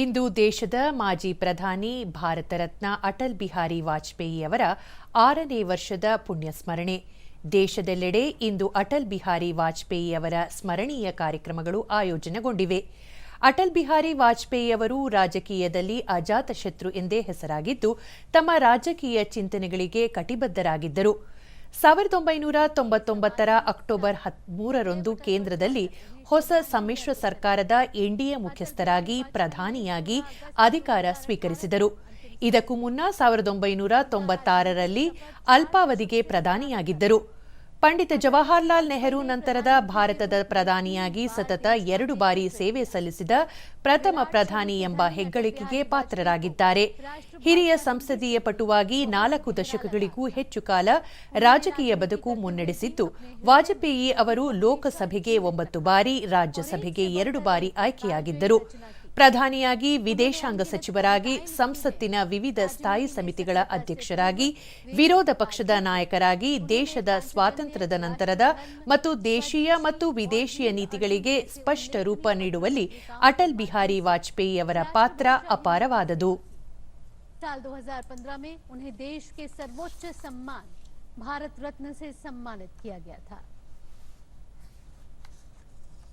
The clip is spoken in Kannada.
ಇಂದು ದೇಶದ ಮಾಜಿ ಪ್ರಧಾನಿ ಭಾರತ ರತ್ನ ಅಟಲ್ ಬಿಹಾರಿ ವಾಜಪೇಯಿ ಅವರ ಆರನೇ ವರ್ಷದ ಪುಣ್ಯಸ್ಮರಣೆ. ದೇಶದೆಲ್ಲೆಡೆ ಇಂದು ಅಟಲ್ ಬಿಹಾರಿ ವಾಜಪೇಯಿ ಅವರ ಸ್ಮರಣೀಯ ಕಾರ್ಯಕ್ರಮಗಳು ಆಯೋಜನೆಗೊಂಡಿವೆ. ಅಟಲ್ ಬಿಹಾರಿ ವಾಜಪೇಯಿ ಅವರು ರಾಜಕೀಯದಲ್ಲಿ ಅಜಾತಶತ್ರು ಎಂದೇ ಹೆಸರಾಗಿದ್ದು, ತಮ್ಮ ರಾಜಕೀಯ ಚಿಂತನೆಗಳಿಗೆ ಕಟಿಬದ್ಧರಾಗಿದ್ದರು. ಸಾವಿರದ ಒಂಬೈನೂರ ತೊಂಬತ್ತೊಂಬತ್ತರ ಅಕ್ಟೋಬರ್ ಹದಿಮೂರರಂದು ಕೇಂದ್ರದಲ್ಲಿ ಹೊಸ ಸಮ್ಮಿಶ್ರ ಸರ್ಕಾರದ ಎನ್ಡಿಎ ಮುಖ್ಯಸ್ಥರಾಗಿ ಪ್ರಧಾನಿಯಾಗಿ ಅಧಿಕಾರ ಸ್ವೀಕರಿಸಿದರು. ಇದಕ್ಕೂ ಮುನ್ನ ಸಾವಿರದ ಒಂಬೈನೂರ ತೊಂಬತ್ತಾರರಲ್ಲಿ ಅಲ್ಪಾವಧಿಗೆ ಪ್ರಧಾನಿಯಾಗಿದ್ದರು. ಪಂಡಿತ ಜವಾಹರ್ಲಾಲ್ ನೆಹರು ನಂತರದ ಭಾರತದ ಪ್ರಧಾನಿಯಾಗಿ ಸತತ ಎರಡು ಬಾರಿ ಸೇವೆ ಸಲ್ಲಿಸಿದ ಪ್ರಥಮ ಪ್ರಧಾನಿ ಎಂಬ ಹೆಗ್ಗಳಿಕೆಗೆ ಪಾತ್ರರಾಗಿದ್ದಾರೆ. ಹಿರಿಯ ಸಂಸದೀಯ ಪಟುವಾಗಿ ನಾಲ್ಕು ದಶಕಗಳಿಗೂ ಹೆಚ್ಚು ಕಾಲ ರಾಜಕೀಯ ಬದುಕು ಮುನ್ನಡೆಸಿದ್ದು, ವಾಜಪೇಯಿ ಅವರು ಲೋಕಸಭೆಗೆ ಒಂಬತ್ತು ಬಾರಿ, ರಾಜ್ಯಸಭೆಗೆ ಎರಡು ಬಾರಿ ಆಯ್ಕೆಯಾಗಿದ್ದರು. ಪ್ರಧಾನಿಯಾಗಿ ವಿದೇಶಾಂಗ ಸಚಿವರಾಗಿ ಸಂಸತ್ತಿನ ವಿವಿಧ ಸ್ಥಾಯಿ ಸಮಿತಿಗಳ ಅಧ್ಯಕ್ಷರಾಗಿ ವಿರೋಧ ಪಕ್ಷದ ನಾಯಕರಾಗಿ ದೇಶದ ಸ್ವಾತಂತ್ರ್ಯದ ನಂತರದ ಮತ್ತು ದೇಶೀಯ ಮತ್ತು ವಿದೇಶಿಯ ನೀತಿಗಳಿಗೆ ಸ್ಪಷ್ಟ ರೂಪ ನೀಡುವಲ್ಲಿ ಅಟಲ್ ಬಿಹಾರಿ ವಾಜಪೇಯಿ ಅವರ ಪಾತ್ರ ಅಪಾರವಾದದು साल 2015 में उन्हें देश के सर्वोच्च सम्मान भारत रत्न से सम्मानित किया गया था